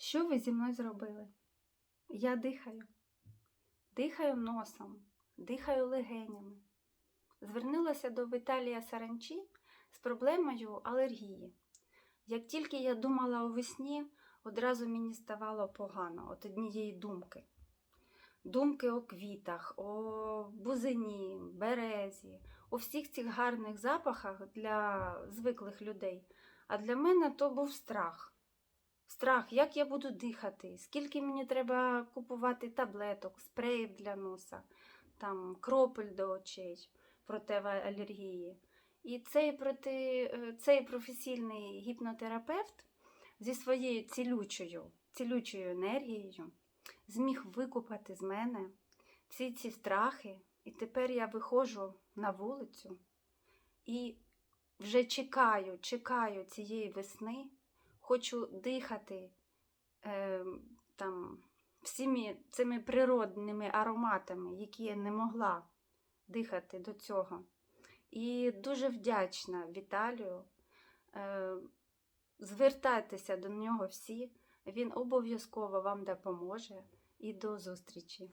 Що ви зі мною зробили? Я дихаю. Дихаю носом, дихаю легенями. Звернулася до Віталія Саранчі з проблемою алергії. Як тільки я думала у весні, одразу мені ставало погано от однієї думки. Думки о квітах, о бузині, березі, у всіх цих гарних запахах для звиклих людей. А для мене то був страх. Страх, як я буду дихати, скільки мені треба купувати таблеток, спреїв для носа, там, кропель до очей проти алергії. І цей, проти, е, цей професійний гіпнотерапевт зі своєю цілючою, цілючою енергією зміг викупати з мене всі ці страхи. І тепер я виходжу на вулицю і вже чекаю, чекаю цієї весни, хочу дихати е, там, всіми цими природними ароматами, які я не могла дихати до цього. І дуже вдячна Віталію. Е, звертайтеся до нього всі, він обов'язково вам допоможе. І до зустрічі!